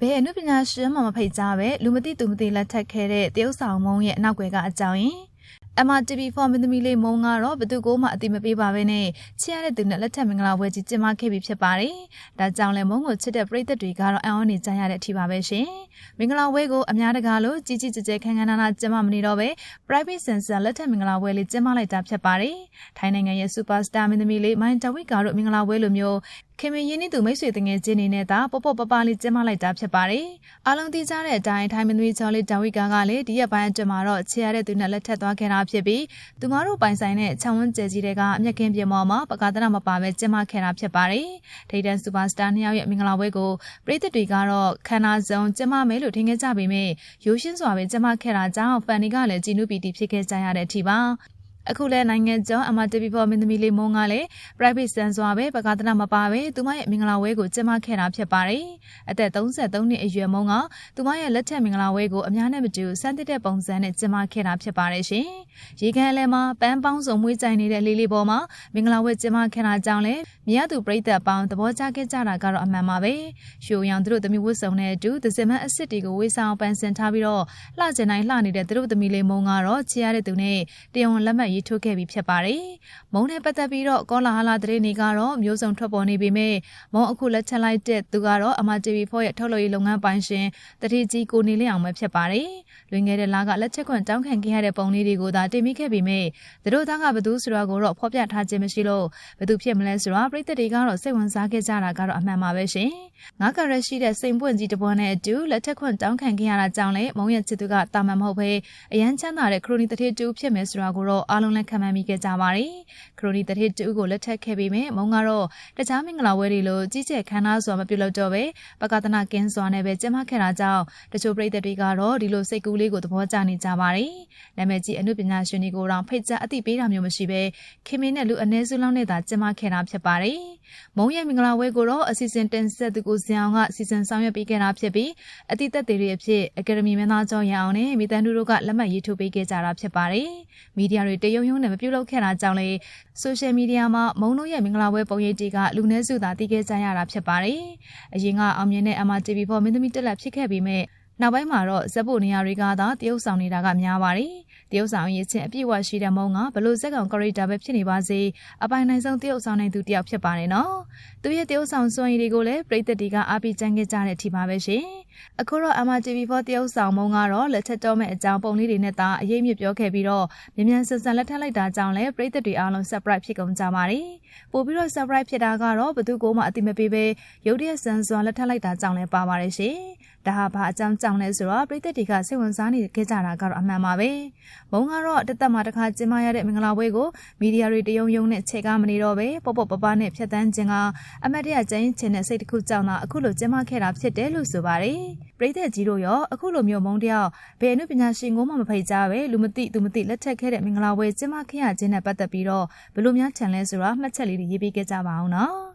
ဘယ်အမှုပညာရှင်မှမဖိတ်ကြားပဲလူမသိသူမသိလက်ထပ်ခဲ့တဲ့တရုတ်ဆောင်မုံရဲ့အနောက်ွယ်ကအကြောင်းရင် MRTV4 မင်းသမီးလေးမုံကတော့ဘသူကိုမှအတိမပေးပါဘဲနဲ့ချစ်ရတဲ့သူနဲ့လက်ထပ်မင်္ဂလာပွဲကြီးကျင်းပခဲ့ပြီဖြစ်ပါတယ်။ဒါကြောင့်လည်းမုံကိုချစ်တဲ့ပရိသတ်တွေကတော့အံ့ဩနေကြရတဲ့အထိပါပဲရှင်။မင်္ဂလာပွဲကိုအများတကာလို့ကြီးကြီးကျယ်ကျယ်ခန်းခန်းနာနာကျင်းပမနေတော့ပဲ private sensor လက်ထပ်မင်္ဂလာပွဲလေးကျင်းပလိုက်တာဖြစ်ပါတယ်။ထိုင်းနိုင်ငံရဲ့ superstar မင်းသမီးလေးမိုင်းတဝိကာတို့မင်္ဂလာပွဲလိုမျိုးခင်မင်းရင်းနှီးသူမိတ်ဆွေတငယ်ချင်းနေနဲ့သာပေါ့ပေါ့ပပလေးကျင်းပလိုက်တာဖြစ်ပါတယ်။အားလုံးသိကြတဲ့အတိုင်းထိုင်းမင်းသမီးချော်လေးတဝိကာကလည်းဒီရက်ပိုင်းအတွင်းမှာတော့ချေရတဲ့သူနဲ့လက်ထပ်သွားခဲ့တာဖြစ်ပြီးသူမတို့ပိုင်ဆိုင်တဲ့ခြံဝန်းကျဲကြီးတွေကအမျက်ခင်းပြင်ပေါ်မှာပကာသနာမပါပဲကျင်းပခဲ့တာဖြစ်ပါတယ်။ထိတ်တန်စူပါစတာနှစ်ယောက်ရဲ့မင်္ဂလာပွဲကိုပရိသတ်တွေကတော့ခန္ဓာစုံကျင်းပမယ်လို့ထင်ခဲ့ကြပေမဲ့ရိုးရှင်းစွာပဲကျင်းပခဲ့တာကြောင့်ဖန်တွေကလည်းကြည်နုပီတီဖြစ်ခဲ့ကြရတဲ့အထိပါ။ အခုလဲနိုင်ငံကျော် MRTV4 မင်းသမီးလေးမုံကလည်း private ဆန်စွာပဲပကာသနာမပါပဲသူမရဲ့မင်္ဂလာဝဲကိုကျင်းပခဲ့တာဖြစ်ပါတယ်။အသက်33နှစ်အရွယ်မုံကသူမရဲ့လက်ထက်မင်္ဂလာဝဲကိုအများနဲ့မတူစမ်းသစ်တဲ့ပုံစံနဲ့ကျင်းပခဲ့တာဖြစ်ပါတယ်ရှင်။ရေကန်လဲမှာပန်းပေါင်းစုံမွေးကြိုင်နေတဲ့လေးလေးပေါ်မှာမင်္ဂလာဝဲကျင်းပခဲ့တာကြောင့်လဲမြရသူပြိသက်ပေါင်းသဘောကျခဲ့ကြတာကတော့အမှန်ပါပဲ။ရှိုးရောင်သူတို့သမီးဝတ်စုံနဲ့အတူသစင်မအစ်စ်တွေကိုဝေးဆောင်ပန်းစင်ထားပြီးတော့လှကျင်တိုင်းလှနေတဲ့သူတို့သမီးလေးမုံကတော့ချီရတဲ့သူနဲ့တယုံလက်မှတ်ရေးထိုးခဲ့ပြီးဖြစ်ပါတယ်။မုံနဲ့ပတ်သက်ပြီးတော့ကောလာဟလာသတင်းတွေကတော့မျိုးစုံထွက်ပေါ်နေပေမဲ့မုံအခုလက်ချက်လိုက်တဲ့သူကတော့အမ TV4 ရဲ့ထုတ်လုပ်ရေးလုပ်ငန်းပိုင်ရှင်တတိကြီးကိုနေလင်းအောင်ပဲဖြစ်ပါတယ်။လွင်ခဲ့တဲ့လကလက်ချက်ခွင့်တောင်းခံခဲ့ရတဲ့ပုံလေးတွေကိုသာတင်မိခဲ့ပေမဲ့သူတို့သားကဘသူဆိုတာကိုတော့ဖော်ပြထားခြင်းမရှိလို့ဘသူဖြစ်မလဲဆိုတာပြည်သက်တွေကတော့စိတ်ဝင်စားခဲ့ကြတာကတော့အမှန်ပါပဲရှင်။ငါကရက်ရှိတဲ့စိန်ပွင့်ကြီးတစ်ပွန်းနဲ့အတူလက်ထက်ခွင့်တောင်းခံခဲ့ရတာကြောင့်လေမုံရဲ့ချစ်သူကတာမန်မဟုတ်ဘဲအရန်ချမ်းသာတဲ့ခရိုနီတတိတူဖြစ်မယ်ဆိုတာကိုတော့အားလုံးလည်းခံမှန်းမိခဲ့ကြပါတယ်။ခရိုနီတတိတူကိုလက်ထက်ခဲ့ပေမဲ့မုံကတော့တခြားမင်္ဂလာပွဲတွေလိုကြီးကျယ်ခမ်းနားစွာမပြုလုပ်တော့ပဲပကသနာကင်းစွာနဲ့ပဲကျင်းပခဲ့တာကြောင့်တချို့ပြည်သက်တွေကတော့ဒီလိုစိတ်ကူးလေးကိုသဘောကျနေကြပါတယ်။နာမည်ကြီးအမှုပညာရှင်တွေကိုတော့ဖိတ်ကြားအသိပေးတာမျိုးမရှိဘဲခင်မင်းနဲ့လူအ ਨੇ စုလောင်းနဲ့သာကျင်းပခဲ့တာဖြစ်ပါတယ်။မုံရဲ့မင်္ဂလာပွဲကိုတော့အစီအစဉ်တင်ဆက်သူကိုဇင်အောင်ကစီစဉ်ဆောင်ရွက်ပေးခဲ့တာဖြစ်ပြီးအတိသက်တွေအဖြစ်အကယ်ဒမီမင်းသားကျောင်းရအောင်နဲ့မိသားစုတို့ကလက်မှတ်ရေးထိုးပေးခဲ့ကြတာဖြစ်ပါတယ်။မီဒီယာတွေတရုံရုံနဲ့မပြုလုပ်ခဲ့တာကြောင့်လေဆိုရှယ်မီဒီယာမှာမုံတို့ရဲ့မင်္ဂလာပွဲပုံရိပ်တွေကလူနည်းစုသာသိခဲ့ကြရတာဖြစ်ပါတယ်။အရင်ကအောင်မြင်တဲ့ MRTV ပေါ်မင်းသမီးတက်လက်ဖြစ်ခဲ့ပြီးမဲ့ နောက်ပိုင်းမှာတော့ဇက်ဖို့နေရာတွေကသာတရုပ်ဆောင်နေတာကများပါတယ်။တရုပ်ဆောင်ရေးချင်းအပြည့်အဝရှိတဲ့မုံကဘလို့ဇက်ကောင်ကာရက်တာပဲဖြစ်နေပါစေအပိုင်နိုင်ဆုံးတရုပ်ဆောင်နိုင်သူတယောက်ဖြစ်ပါတယ်နော်။သူရဲ့တရုပ်ဆောင်စွမ်းရည်တွေကိုလည်းပြည်သက်တွေကအားပေးကြံခဲ့ကြတဲ့အထိပါပဲရှင်။အခုတော့ MRTV4 တရုပ်ဆောင်မုံကတော့လက်ထက်တော်မဲ့အကြောင်းပုံလေးတွေနဲ့သာအရေးမြစ်ပြောခဲ့ပြီးတော့မြ мян ဆန်ဆန်လက်ထက်လိုက်တာကြောင့်လည်းပြည်သက်တွေအားလုံး surprise ဖြစ်ကုန်ကြပါတယ်။ပို့ပြီးတော့ surprise ဖြစ်တာကတော့ဘသူကိုမှအတိမပေးပဲရုတ်တရက်ဆန်စွာလက်ထက်လိုက်တာကြောင့်လည်းပါပါတယ်ရှင်။ ဒါဟာဘာအကြောင်းကြောင့်လဲဆိုတော့ပြည်သက်တွေကစိတ်ဝင်စားနေခဲ့ကြတာကတော့အမှန်ပါပဲ။မုံကတော့တသက်မှာတစ်ခါကျင်းပရတဲ့မင်္ဂလာပွဲကိုမီဒီယာတွေတယုံယုံနဲ့ခြေကားမနေတော့ပဲပေါ့ပေါ့ပပနဲ့ဖြတ်တန်းခြင်းကအမတ်တရကျင်းချင်တဲ့စိတ်တစ်ခုကြောင့်သာအခုလိုကျင်းပခဲ့တာဖြစ်တယ်လို့ဆိုပါတယ်။ပြည်သက်ကြီးတို့ရောအခုလိုမျိုးမုံတယောက်ဘယ်အနုပညာရှင်ကိုမှမဖိတ်ကြပဲလူမသိသူမသိလက်ထက်ခဲ့တဲ့မင်္ဂလာပွဲကျင်းပခဲ့ရခြင်းနဲ့ပတ်သက်ပြီးတော့ဘယ်လိုများခြံလဲဆိုတာမှတ်ချက်လေးတွေရေးပေးခဲ့ကြပါအောင်နော်။